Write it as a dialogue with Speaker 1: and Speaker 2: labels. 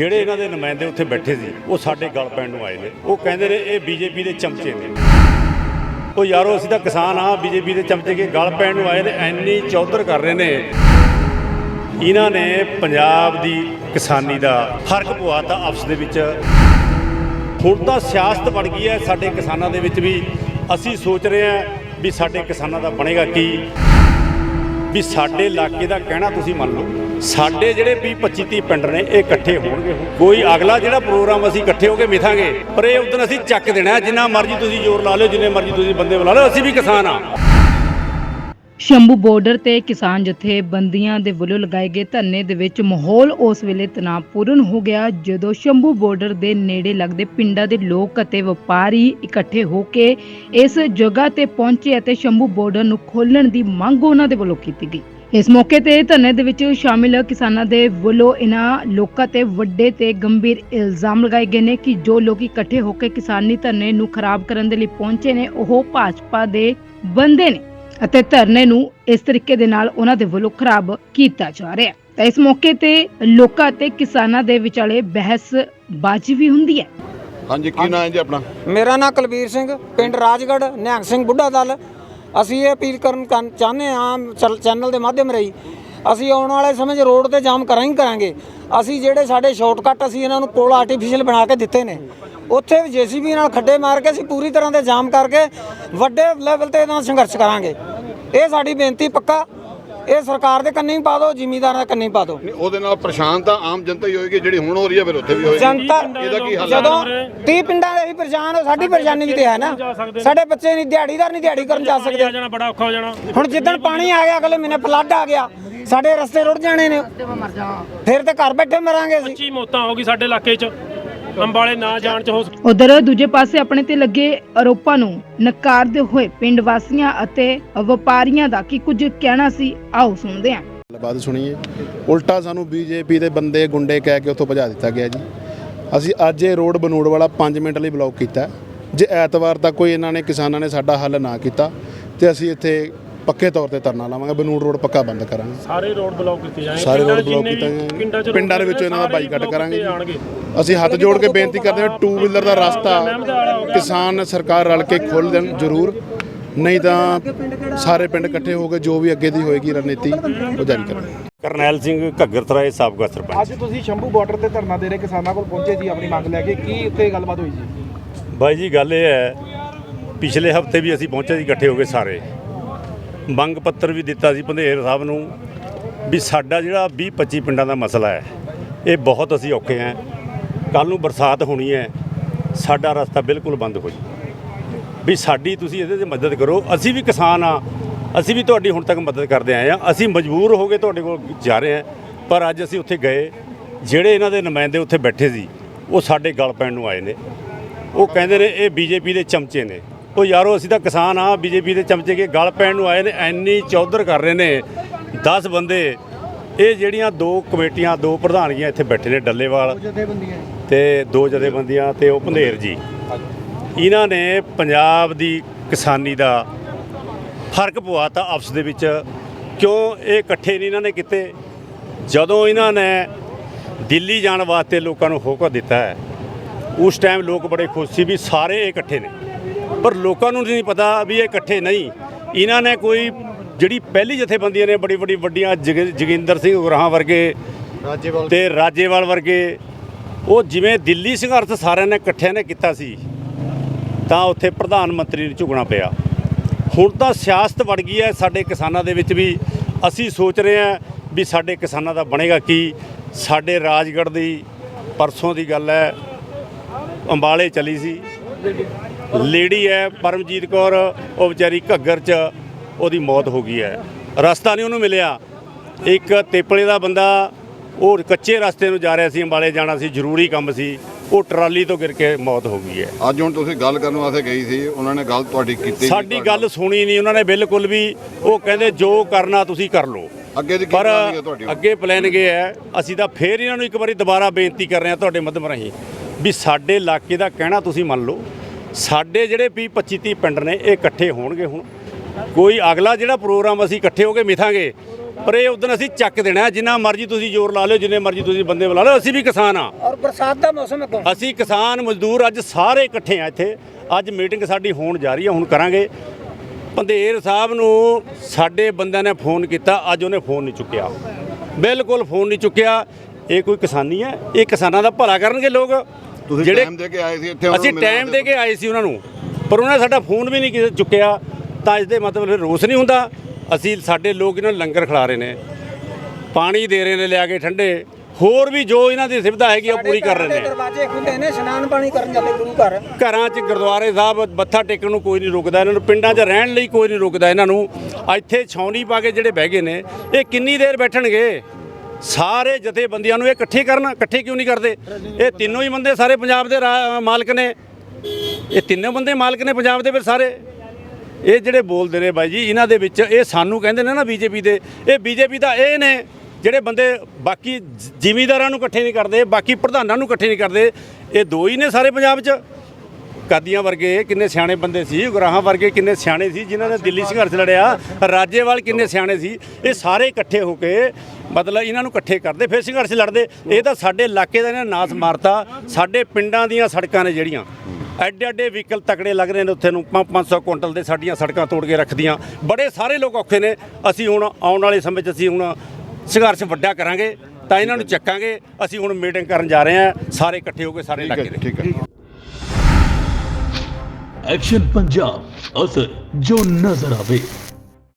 Speaker 1: ਜਿਹੜੇ ਇਹਨਾਂ ਦੇ ਨੁਮਾਇੰਦੇ ਉੱਥੇ ਬੈਠੇ ਸੀ, ਉਹ ਸਾਡੇ ਗਲ ਪੈਣ ਨੂੰ ਆਏ ਨੇ। ਉਹ ਕਹਿੰਦੇ ਨੇ, ਇਹ ਬੀਜੇਪੀ ਦੇ ਚਮਚੇ ਨੇ। ਉਹ ਯਾਰੋ, ਅਸੀਂ ਤਾਂ ਕਿਸਾਨ ਆ ਬੀਜੇਪੀ ਦੇ ਚਮਚੇ ਕੇ ਗਲ ਪੈਣ ਨੂੰ ਆਏ ਨੇ, ਐਨੀ ਚੌਧਰ ਕਰ ਰਹੇ ਨੇ। ਇਹਨਾਂ ਨੇ ਪੰਜਾਬ ਦੀ ਕਿਸਾਨੀ ਦਾ ਫ਼ਰਕ ਪਵਾਤਾ ਆਪਸ ਦੇ ਵਿੱਚ ਹੁਣ ਤਾਂ ਸਿਆਸਤ ਬਣ ਗਈ ਹੈ, ਸਾਡੇ ਕਿਸਾਨਾਂ ਦੇ ਵਿੱਚ ਵੀ। ਅਸੀਂ ਸੋਚ ਰਹੇ ਹਾਂ ਵੀ ਸਾਡੇ ਕਿਸਾਨਾਂ ਦਾ ਬਣੇਗਾ ਕੀ। ਵੀ ਸਾਡੇ ਇਲਾਕੇ ਦਾ ਕਹਿਣਾ ਤੁਸੀਂ ਮੰਨ ਲਓ। ਸਾਡੇ ਜਿਹੜੇ 20 25 30 ਪਿੰਡ ਨੇ, ਇਹ ਇਕੱਠੇ ਹੋਣਗੇ। ਕੋਈ ਅਗਲਾ ਜਿਹੜਾ ਪ੍ਰੋਗਰਾਮ ਅਸੀਂ ਇਕੱਠੇ ਹੋ ਕੇ ਮਿਥਾਂਗੇ, ਪਰ ਇਹ ਉਦੋਂ ਅਸੀਂ ਚੱਕ ਦੇਣਾ ਜਿੰਨਾ ਮਰਜ਼ੀ ਤੁਸੀਂ ਜ਼ੋਰ ਲਾ ਲਿਓ, ਜਿੰਨੇ ਮਰਜ਼ੀ ਤੁਸੀਂ ਬੰਦੇ ਬੁਲਾ ਲਿਓ, ਅਸੀਂ ਵੀ ਕਿਸਾਨ ਆ
Speaker 2: ਸ਼ੰਭੂ ਬਾਰਡਰ ਤੇ ਕਿਸਾਨ ਜਥੇਬੰਦੀਆਂ ਦੇ ਵੱਲੋਂ ਲਗਾਏ ਗਏ ਧਰਨੇ ਦੇ ਵਿੱਚ ਮਾਹੌਲ ਉਸ ਵੇਲੇ ਤਣਾਅਪੂਰਨ ਹੋ ਗਿਆ, ਜਦੋਂ ਸ਼ੰਭੂ ਬਾਰਡਰ ਦੇ ਨੇੜੇ ਲੱਗਦੇ ਪਿੰਡਾਂ ਦੇ ਲੋਕ ਅਤੇ ਵਪਾਰੀ ਇਕੱਠੇ ਹੋ ਕੇ ਇਸ ਜਗ੍ਹਾ ਤੇ ਪਹੁੰਚੇ ਅਤੇ ਸ਼ੰਭੂ ਬਾਰਡਰ ਨੂੰ ਖੋਲ੍ਹਣ ਦੀ ਮੰਗ ਉਹਨਾਂ ਦੇ ਵੱਲੋਂ ਕੀਤੀ ਗਈ। ਇਸ ਮੌਕੇ ਤੇ ਧਰਨੇ ਦੇ ਵਿੱਚ ਸ਼ਾਮਿਲ ਕਿਸਾਨਾਂ ਦੇ ਵੱਲੋਂ ਇਹਨਾਂ ਲੋਕਾਂ ਤੇ ਵੱਡੇ ਤੇ ਗੰਭੀਰ ਇਲਜ਼ਾਮ ਲਗਾਏ ਗਏ ਨੇ ਕਿ ਜੋ ਲੋਕ ਇਕੱਠੇ ਹੋ ਕੇ ਕਿਸਾਨੀ ਧਰਨੇ ਨੂੰ ਖਰਾਬ ਕਰਨ ਦੇ ਲਈ ਪਹੁੰਚੇ ਨੇ, ਉਹ ਭਾਜਪਾ ਦੇ ਬੰਦੇ ਨੇ। ਅਤੇ ਧਰਨੇ ਨੂੰ ਇਸ ਤਰੀਕੇ ਦੇ ਨਾਲ ਉਹਨਾਂ ਦੇ ਵੱਲੋਂ ਖਰਾਬ ਕੀਤਾ ਜਾ ਰਿਹਾ ਹੈ। ਤਾਂ ਇਸ ਮੌਕੇ ਤੇ ਲੋਕਾਂ ਅਤੇ ਕਿਸਾਨਾਂ ਦੇ ਵਿਚਾਲੇ ਬਹਿਸ ਬਾਜੀ ਵੀ ਹੁੰਦੀ ਹੈ।
Speaker 3: ਹਾਂਜੀ ਕੀ ਨਾਂ ਹੈ ਜੀ ਆਪਣਾ?
Speaker 4: ਮੇਰਾ ਨਾਮ ਕੁਲਬੀਰ ਸਿੰਘ ਪਿੰਡ ਰਾਜਗੜ੍ਹ ਨਿਹੰਗ ਸਿੰਘ ਬੁੱਢਾ ਦਲ। ਅਸੀਂ ਇਹ ਅਪੀਲ ਕਰਨ ਕਰਨ ਚਾਹੁੰਦੇ ਹਾਂ ਚੈਨਲ ਦੇ ਮਾਧਿਅਮ ਰਾਹੀਂ ਅਸੀਂ ਆਉਣ ਵਾਲੇ ਸਮੇਂ 'ਚ ਰੋਡ ਤੇ ਜਾਮ ਕਰਾਂਗੇ ਹੀ ਕਰਾਂਗੇ। ਅਸੀਂ ਜਿਹੜੇ ਸਾਡੇ ਸ਼ਾਰਟਕਟ ਅਸੀਂ ਇਹਨਾਂ ਨੂੰ ਪੁਲ ਆਰਟੀਫੀਸ਼ੀਅਲ ਬਣਾ ਕੇ ਦਿੱਤੇ ਨੇ ਉੱਥੇ ਵੀ ਜੀਸੀਬੀ ਨਾਲ ਖੱਡੇ ਮਾਰ ਕੇ ਅਸੀਂ ਪੂਰੀ ਤਰ੍ਹਾਂ ਦੇ ਜਾਮ ਕਰਕੇ ਵੱਡੇ ਲੈਵਲ ਤੇ ਇਹਦਾ ਸੰਘਰਸ਼ ਕਰਾਂਗੇ। ਇਹ ਸਾਡੀ ਬੇਨਤੀ ਪੱਕਾ ਇਹ ਸਰਕਾਰ ਦੇ ਕੰਨੀ ਪਾ ਦਿਓ ਜ਼ਿਮੀਂਦਾਰਾਂ ਦੇ ਕੰਨੀ ਪਾ ਦਿਓ।
Speaker 3: ਨਹੀਂ, ਉਹਦੇ ਨਾਲ ਪਰੇਸ਼ਾਨ ਤਾਂ ਆਮ ਜਨਤਾ ਹੀ ਹੋਏਗੀ ਜਿਹੜੀ ਹੁਣ ਹੋ ਰਹੀ ਹੈ ਫਿਰ ਉੱਥੇ ਵੀ ਹੋਏਗੀ।
Speaker 4: ਜਨਤਾ
Speaker 3: ਇਹਦਾ ਕੀ ਹੱਲ ਹੈ
Speaker 4: ਜਦੋਂ 30 ਪਿੰਡਾਂ ਦੇ ਅਸੀਂ ਪਰੇਸ਼ਾਨ ਹੋ ਸਾਡੀ ਪਰੇਸ਼ਾਨੀ ਵੀ ਤੇ ਹੈ ਨਾ। ਸਾਡੇ ਬੱਚੇ ਨਹੀਂ ਦਿਹਾੜੀਦਾਰ ਨਹੀਂ ਦਿਹਾੜੀ ਕਰਨ ਜਾ ਸਕਦੇ।
Speaker 5: ਜਾਣਾ ਬੜਾ ਔਖਾ ਹੋ ਜਾਣਾ।
Speaker 4: ਹੁਣ ਜਿੱਦਣ ਪਾਣੀ ਆ ਗਿਆ ਅਗਲੇ ਮਹੀਨੇ ਫਲੱਡ ਆ ਗਿਆ ਸਾਡੇ ਰਸਤੇ ਰੁੜ ਜਾਣੇ ਨੇ। ਫਿਰ ਤੇ ਘਰ ਬੈਠੇ ਮਰਾਂਗੇ ਅਸੀਂ।
Speaker 5: 25 ਮੌਤਾਂ ਹੋ ਗਈ ਸਾਡੇ ਇਲਾਕੇ 'ਚ। ਅੰਬਾਲੇ ਨਾ ਜਾਣ 'ਚ ਹੋ
Speaker 2: ਉਧਰ ਦੂਜੇ ਪਾਸੇ ਆਪਣੇ ਤੇ ਲੱਗੇ ਆਰੋਪਾਂ ਨੂੰ ਨਕਾਰਦੇ ਹੋਏ ਪਿੰਡ ਵਾਸੀਆਂ ਅਤੇ ਵਪਾਰੀਆਂ ਦਾ ਕੀ ਕੁਝ ਕਹਿਣਾ ਸੀ ਆਓ ਸੁਣਦੇ ਹਾਂ।
Speaker 6: ਗੱਲਬਾਤ ਸੁਣੀਏ। ਉਲਟਾ ਸਾਨੂੰ ਬੀਜੇਪੀ ਦੇ ਬੰਦੇ ਗੁੰਡੇ ਕਹਿ ਕੇ ਉੱਥੋਂ ਭਜਾ ਦਿੱਤਾ ਗਿਆ ਜੀ। ਅਸੀਂ ਅੱਜ ਇਹ ਰੋਡ ਬਨੂੜ ਵਾਲਾ 5 ਮਿੰਟ ਲਈ ਬਲੌਕ ਕੀਤਾ। ਜੇ ਐਤਵਾਰ ਤੱਕ ਕੋਈ ਇਹਨਾਂ ਨੇ ਕਿਸਾਨਾਂ ਨੇ ਸਾਡਾ ਹੱਲ ਨਾ ਕੀਤਾ ਤੇ ਅਸੀਂ ਇੱਥੇ ਪੱਕੇ ਤੌਰ ਤੇ ਧਰਨਾ ਲਾਵਾਂਗੇ ਬਨੂੜ ਰੋਡ ਪੱਕਾ ਬੰਦ ਕਰਾਂਗੇ।
Speaker 5: ਸਾਰੇ ਰੋਡ ਬਲੌਕ ਕੀਤੇ ਜਾਣਗੇ
Speaker 6: ਸਾਰੇ ਰੋਡ ਬਲੌਕ ਕੀਤਾ
Speaker 5: ਪਿੰਡਾਂ
Speaker 6: ਦੇ ਵਿੱਚੋਂ ਇਹਨਾਂ ਦਾ ਬਾਈਕਾਟ ਕਰਾਂਗੇ। ਅਸੀਂ ਹੱਥ ਜੋੜ ਕੇ ਬੇਨਤੀ ਕਰਦੇ ਹਾਂ ਟੂ ਵੀਲਰ ਦਾ ਰਸਤਾ ਕਿਸਾਨ ਸਰਕਾਰ ਰਲ ਕੇ ਖੋਲ੍ਹ ਦੇਣ ਜ਼ਰੂਰ। ਨਹੀਂ ਤਾਂ ਸਾਰੇ ਪਿੰਡ ਇਕੱਠੇ ਹੋ ਕੇ ਜੋ ਵੀ ਅੱਗੇ ਦੀ ਹੋਏਗੀ ਰਣਨੀਤੀ ਉਹ ਜਾਰੀ ਕਰਾਂਗੇ।
Speaker 1: ਕਰਨੈਲ ਸਿੰਘ ਘੱਗਰਥਰਾਏ ਸਾਬਕਾ ਸਰਪੰਚ।
Speaker 7: ਅੱਜ ਤੁਸੀਂ ਸ਼ੰਭੂ ਬਾਰਡਰ ਤੇ ਧਰਨਾ ਦੇ ਰਹੇ ਕਿਸਾਨਾਂ ਕੋਲ ਪਹੁੰਚੇ ਸੀ ਆਪਣੀ ਮੰਗ ਲੈ ਕੇ ਕੀ ਉੱਥੇ ਗੱਲਬਾਤ ਹੋਈ ਜੀ?
Speaker 1: ਬਾਈ ਜੀ ਗੱਲ ਇਹ ਹੈ ਪਿਛਲੇ ਹਫ਼ਤੇ ਵੀ ਅਸੀਂ ਪਹੁੰਚੇ ਸੀ ਇਕੱਠੇ ਹੋ ਕੇ ਸਾਰੇ। ਮੰਗ ਪੱਤਰ ਵੀ ਦਿੱਤਾ ਸੀ ਪੰਧੇਰ ਸਾਹਿਬ ਨੂੰ ਵੀ ਸਾਡਾ ਜਿਹੜਾ 20 25 ਪਿੰਡਾਂ ਦਾ ਮਸਲਾ ਹੈ, ਇਹ ਬਹੁਤ ਅਸੀਂ ਔਖੇ ਹਾਂ। ਕੱਲ ਨੂੰ ਬਰਸਾਤ ਹੋਣੀ ਹੈ, ਸਾਡਾ ਰਸਤਾ ਬਿਲਕੁਲ ਬੰਦ ਹੋ ਜੀ ਵੀ ਸਾਡੀ ਤੁਸੀਂ ਇਹਦੇ 'ਚ ਮਦਦ ਕਰੋ। ਅਸੀਂ ਵੀ ਕਿਸਾਨ ਆ ਅਸੀਂ ਵੀ ਤੁਹਾਡੀ ਹੁਣ ਤੱਕ ਮਦਦ ਕਰਦੇ ਆਏ ਆ ਅਸੀਂ ਮਜਬੂਰ ਹੋ ਕੇ ਤੁਹਾਡੇ ਕੋਲ ਜਾ ਰਹੇ ਹਾਂ, ਪਰ ਅੱਜ ਅਸੀਂ ਉੱਥੇ ਗਏ, ਜਿਹੜੇ ਇਹਨਾਂ ਦੇ ਨੁਮਾਇੰਦੇ ਉੱਥੇ ਬੈਠੇ ਸੀ, ਉਹ ਸਾਡੇ ਗਲ ਪੈਣ ਨੂੰ ਆਏ ਨੇ। ਉਹ ਕਹਿੰਦੇ ਨੇ ਇਹ ਬੀਜੇਪੀ ਦੇ ਚਮਚੇ ਨੇ। ਉਹ ਯਾਰੋ ਅਸੀਂ ਤਾਂ ਕਿਸਾਨ ਆ ਬੀਜੇਪੀ ਦੇ ਚਮਚੇ ਕੇ ਗਲ ਪੈਣ ਨੂੰ ਆਏ ਨੇ ਐਨੀ ਚੌਧਰ ਕਰ ਰਹੇ ਨੇ 10 ਬੰਦੇ। ਇਹ ਜਿਹੜੀਆਂ ਦੋ ਕਮੇਟੀਆਂ ਦੋ ਪ੍ਰਧਾਨਗੀਆਂ ਇੱਥੇ ਬੈਠੇ ਨੇ ਡੱਲੇਵਾਲ ਤੇ ਦੋ ਜਥੇਬੰਦੀਆਂ ਤੇ ਉਹ ਭੰਦੇਰ ਜੀ। ਇਹਨਾਂ ਨੇ ਪੰਜਾਬ ਦੀ ਕਿਸਾਨੀ ਦਾ ਫ਼ਰਕ ਪਵਾਤਾ ਆਪਸ ਦੇ ਵਿੱਚ। ਕਿਉਂ ਇਹ ਇਕੱਠੇ ਨਹੀਂ ਇਹਨਾਂ ਨੇ ਕੀਤੇ? ਜਦੋਂ ਇਹਨਾਂ ਨੇ ਦਿੱਲੀ ਜਾਣ ਵਾਸਤੇ ਲੋਕਾਂ ਨੂੰ ਹੋਕਾ ਦਿੱਤਾ ਹੈ ਉਸ ਟਾਈਮ ਲੋਕ ਬੜੇ ਖੁਸ਼ ਸੀ ਵੀ ਸਾਰੇ ਇਕੱਠੇ ਨੇ। ਪਰ ਲੋਕਾਂ ਨੂੰ ਨਹੀਂ ਪਤਾ ਵੀ ਇਹ ਇਕੱਠੇ ਨਹੀਂ। ਇਹਨਾਂ ਨੇ ਕੋਈ ਜਿਹੜੀ ਪਹਿਲੀ ਜਥੇਬੰਦੀਆਂ ਨੇ ਬੜੀ ਬੜੀ ਵੱਡੀਆਂ ਜਗ- ਜੋਗਿੰਦਰ ਸਿੰਘ ਉਗਰਾਹਾਂ ਵਰਗੇ ਤੇ ਰਾਜੇਵਾਲ ਵਰਗੇ ਉਹ ਜਿਵੇਂ ਦਿੱਲੀ ਸੰਘਰਸ਼ ਸਾਰਿਆਂ ਨੇ ਇਕੱਠਿਆਂ ਨੇ ਕੀਤਾ ਸੀ ਤਾਂ ਉੱਥੇ ਪ੍ਰਧਾਨ ਮੰਤਰੀ ਨੂੰ ਝੁਕਣਾ ਪਿਆ। ਹੁਣ ਤਾਂ ਸਿਆਸਤ ਵੜ ਗਈ ਹੈ ਸਾਡੇ ਕਿਸਾਨਾਂ ਦੇ ਵਿੱਚ ਵੀ। ਅਸੀਂ ਸੋਚ ਰਹੇ ਹਾਂ ਵੀ ਸਾਡੇ ਕਿਸਾਨਾਂ ਦਾ ਬਣੇਗਾ ਕੀ ਸਾਡੇ ਰਾਜਗੜ੍ਹ ਦੀ ਪਰਸੋਂ ਦੀ ਗੱਲ ਹੈ ਅੰਬਾਲੇ ਚਲੀ ਸੀ। ਲੇਡੀ ਹੈ ਪਰਮਜੀਤ ਕੌਰ ਉਹ ਵਿਚਾਰੀ ਘੱਗਰ 'ਚ ਉਹਦੀ ਮੌਤ ਹੋ ਗਈ ਹੈ। ਰਸਤਾ ਨਹੀਂ ਉਹਨੂੰ ਮਿਲਿਆ। ਇੱਕ ਤੇਪਲੇ ਦਾ ਬੰਦਾ ਉਹ ਕੱਚੇ ਰਸਤੇ ਨੂੰ ਜਾ ਰਿਹਾ ਸੀ ਅੰਬਾਲੇ ਜਾਣਾ ਸੀ ਜ਼ਰੂਰੀ ਕੰਮ ਸੀ ਉਹ ਟਰਾਲੀ ਤੋਂ ਗਿਰ ਕੇ ਮੌਤ ਹੋ ਗਈ ਹੈ।
Speaker 3: ਅੱਜ ਹੁਣ ਤੁਸੀਂ ਗੱਲ ਕਰਨ ਵਾਸਤੇ ਗਈ ਸੀ ਉਹਨਾਂ ਨੇ ਗੱਲ ਤੁਹਾਡੀ ਕੀਤੀ
Speaker 1: ਸਾਡੀ ਗੱਲ ਸੁਣੀ ਨਹੀਂ ਉਹਨਾਂ ਨੇ ਬਿਲਕੁਲ ਵੀ ਉਹ ਕਹਿੰਦੇ ਜੋ ਕਰਨਾ ਤੁਸੀਂ ਕਰ ਲਓ।
Speaker 3: ਅੱਗੇ ਦੀ ਕੀ
Speaker 1: ਪਰ
Speaker 3: ਹੈ ਤੁਹਾਡੀ
Speaker 1: ਅੱਗੇ ਪਲਾਨ ਇਹ ਹੈ ਅਸੀਂ ਤਾਂ ਫੇਰ ਇਹਨਾਂ ਨੂੰ ਇੱਕ ਵਾਰੀ ਦੁਬਾਰਾ ਬੇਨਤੀ ਕਰ ਰਹੇ ਹਾਂ ਤੁਹਾਡੇ ਮਾਧਿਅਮ ਰਾਹੀਂ ਵੀ ਸਾਡੇ ਇਲਾਕੇ ਦਾ ਕਹਿਣਾ ਤੁਸੀਂ ਮੰਨ ਲਓ। ਸਾਡੇ ਜਿਹੜੇ 20 25 30 ਪਿੰਡ ਨੇ ਇਹ ਇਕੱਠੇ ਹੋਣਗੇ ਹੁਣ। ਕੋਈ ਅਗਲਾ ਜਿਹੜਾ ਪ੍ਰੋਗਰਾਮ ਅਸੀਂ ਇਕੱਠੇ ਹੋ ਕੇ ਮਿਥਾਂਗੇ ਪਰ ਇਹ ਉਦੋਂ ਅਸੀਂ ਚੱਕ ਦੇਣਾ। ਜਿੰਨਾ ਮਰਜ਼ੀ ਤੁਸੀਂ ਜ਼ੋਰ ਲਾ ਲਿਓ ਜਿੰਨੇ ਮਰਜ਼ੀ ਤੁਸੀਂ ਬੰਦੇ ਬੁਲਾ ਲਓ ਅਸੀਂ ਵੀ ਕਿਸਾਨ ਆ
Speaker 4: ਔਰ ਬਰਸਾਤ ਦਾ ਮੌਸਮ ਹੈ
Speaker 1: ਅਸੀਂ ਕਿਸਾਨ ਮਜ਼ਦੂਰ ਅੱਜ ਸਾਰੇ ਇਕੱਠੇ ਆ ਇੱਥੇ। ਅੱਜ ਮੀਟਿੰਗ ਸਾਡੀ ਹੋਣ ਜਾ ਰਹੀ ਹੈ ਹੁਣ ਕਰਾਂਗੇ। ਪੰਧੇਰ ਸਾਹਿਬ ਨੂੰ ਸਾਡੇ ਬੰਦਿਆਂ ਨੇ ਫੋਨ ਕੀਤਾ ਅੱਜ ਉਹਨੇ ਫੋਨ ਨਹੀਂ ਚੁੱਕਿਆ। ਬਿਲਕੁਲ ਫੋਨ ਨਹੀਂ ਚੁੱਕਿਆ। ਇਹ ਕੋਈ ਕਿਸਾਨੀ ਹੈ ਇਹ ਕਿਸਾਨਾਂ ਦਾ ਭਲਾ ਕਰਨਗੇ ਲੋਕ।
Speaker 3: ਤੁਸੀਂ ਟਾਈਮ ਦੇ ਕੇ ਆਏ ਸੀ ਇੱਥੇ
Speaker 1: ਅਸੀਂ ਟਾਈਮ ਦੇ ਕੇ ਆਏ ਸੀ ਉਹਨਾਂ ਨੂੰ ਪਰ ਉਹਨਾਂ ਨੇ ਸਾਡਾ ਫੋਨ ਵੀ ਨਹੀਂ ਕਿਸੇ ਚੁੱਕਿਆ ਤਾਂ ਇਸ ਦੇ ਮਤਲਬ ਫਿਰ ਰੋਸ ਨਹੀਂ ਹੁੰਦਾ। ਅਸੀਂ ਸਾਡੇ ਲੋਕ ਇਹਨਾਂ ਨੂੰ ਲੰਗਰ ਖਿਲਾ ਰਹੇ ਨੇ ਪਾਣੀ ਦੇ ਰਹੇ ਨੇ ਲਿਆ ਕੇ ਠੰਡੇ। ਹੋਰ ਵੀ ਜੋ ਇਹਨਾਂ ਦੀ ਸੁਵਿਧਾ ਹੈਗੀ ਆ, ਉਹ ਪੂਰੀ ਕਰ ਰਹੇ ਨੇ।
Speaker 4: ਦਰਵਾਜ਼ੇ ਖੁੱਲੇ ਨੇ ਇਸ਼ਨਾਨ ਪਾਣੀ ਕਰਨ ਜਾਂਦੇ ਗੁਰੂ ਘਰ।
Speaker 1: ਘਰਾਂ 'ਚ ਗੁਰਦੁਆਰੇ ਸਾਹਿਬ ਮੱਥਾ ਟੇਕਣ ਨੂੰ ਕੋਈ ਨਹੀਂ ਰੁਕਦਾ ਇਹਨਾਂ ਨੂੰ ਪਿੰਡਾਂ 'ਚ ਰਹਿਣ ਲਈ ਕੋਈ ਨਹੀਂ ਰੁਕਦਾ ਇਹਨਾਂ ਨੂੰ। ਇੱਥੇ ਛਾਉਣੀ ਪਾ ਕੇ ਜਿਹੜੇ ਬਹਿ ਗਏ ਨੇ ਇਹ ਕਿੰਨੀ ਦੇਰ ਬੈਠਣਗੇ? ਸਾਰੇ ਜਥੇਬੰਦੀਆਂ ਨੂੰ ਇਹ ਇਕੱਠੇ ਕਰਨ, ਇਕੱਠੇ ਕਿਉਂ ਨਹੀਂ ਕਰਦੇ? ਇਹ ਤਿੰਨੋਂ ਹੀ ਬੰਦੇ ਸਾਰੇ ਪੰਜਾਬ ਦੇ ਰਾ- ਮਾਲਕ ਨੇ। ਇਹ ਤਿੰਨੋਂ ਬੰਦੇ ਮਾਲਕ ਨੇ ਪੰਜਾਬ ਦੇ ਵਿੱਚ ਸਾਰੇ। ਇਹ ਜਿਹੜੇ ਬੋਲਦੇ ਨੇ ਬਾਈ ਜੀ, ਇਹਨਾਂ ਦੇ ਵਿੱਚ ਇਹ ਸਾਨੂੰ ਕਹਿੰਦੇ ਨੇ ਨਾ ਬੀਜੇਪੀ ਦੇ, ਇਹ ਬੀਜੇਪੀ ਦਾ ਇਹ ਨੇ ਜਿਹੜੇ ਬੰਦੇ ਬਾਕੀ ਜ਼- ਜ਼ਿਮੀਂਦਾਰਾਂ ਨੂੰ ਇਕੱਠੇ ਨਹੀਂ ਕਰਦੇ, ਬਾਕੀ ਪ੍ਰਧਾਨਾਂ ਨੂੰ ਇਕੱਠੇ ਨਹੀਂ ਕਰਦੇ, ਇਹ ਦੋ ਹੀ ਨੇ ਸਾਰੇ ਪੰਜਾਬ 'ਚ। ਕਾਦੀਆਂ ਵਰਗੇ ਕਿੰਨੇ ਸਿਆਣੇ ਬੰਦੇ ਸੀ, ਉਗਰਾਹਾਂ ਵਰਗੇ ਕਿੰਨੇ ਸਿਆਣੇ ਸੀ, ਜਿਨ੍ਹਾਂ ਨੇ ਦਿੱਲੀ ਸੰਘਰਸ਼ ਲੜਿਆ, ਰਾਜੇਵਾਲ ਕਿੰਨੇ ਸਿਆਣੇ ਸੀ, ਇਹ ਸਾਰੇ ਇਕੱਠੇ ਹੋ ਕੇ ਮਤਲਬ ਇਹਨਾਂ ਨੂੰ ਇਕੱਠੇ ਕਰਦੇ ਫਿਰ ਸੰਘਰਸ਼ ਲੜਦੇ। ਇਹ ਤਾਂ ਸਾਡੇ ਇਲਾਕੇ ਦਾ ਇਹਨਾਂ ਨੇ ਨਾਸ ਮਾਰਤਾ। ਸਾਡੇ ਪਿੰਡਾਂ ਦੀਆਂ ਸੜਕਾਂ ਨੇ ਜਿਹੜੀਆਂ। ਐਡੇ ਐਡੇ ਵਹੀਕਲ ਤਕੜੇ ਲੱਗ ਰਹੇ ਨੇ ਉੱਥੇ ਨੂੰ 500 ਕੁਇੰਟਲ ਦੇ ਸਾਡੀਆਂ ਸੜਕਾਂ ਤੋੜ ਕੇ ਰੱਖਦੀਆਂ। ਬੜੇ ਸਾਰੇ ਲੋਕ ਔਖੇ ਨੇ। ਅਸੀਂ ਹੁਣ ਆਉਣ ਵਾਲੇ ਸਮੇਂ 'ਚ ਅਸੀਂ ਹੁਣ ਸੰਘਰਸ਼ ਵੱਡਾ ਕਰਾਂਗੇ ਤਾਂ ਇਹਨਾਂ ਨੂੰ ਚੱਕਾਂਗੇ। ਅਸੀਂ ਹੁਣ ਮੀਟਿੰਗ ਕਰਨ ਜਾ ਰਹੇ ਹਾਂ। ਸਾਰੇ ਇਕੱਠੇ ਹੋ ਕੇ ਸਾਰੇ ਇਲਾਕੇ ਦੇ।
Speaker 3: ਠੀਕ ਹੈ।
Speaker 8: ਐਕਸ਼ਨ ਪੰਜਾਬ ਅਸਰ ਜੋ ਨਜ਼ਰ ਆਵੇ।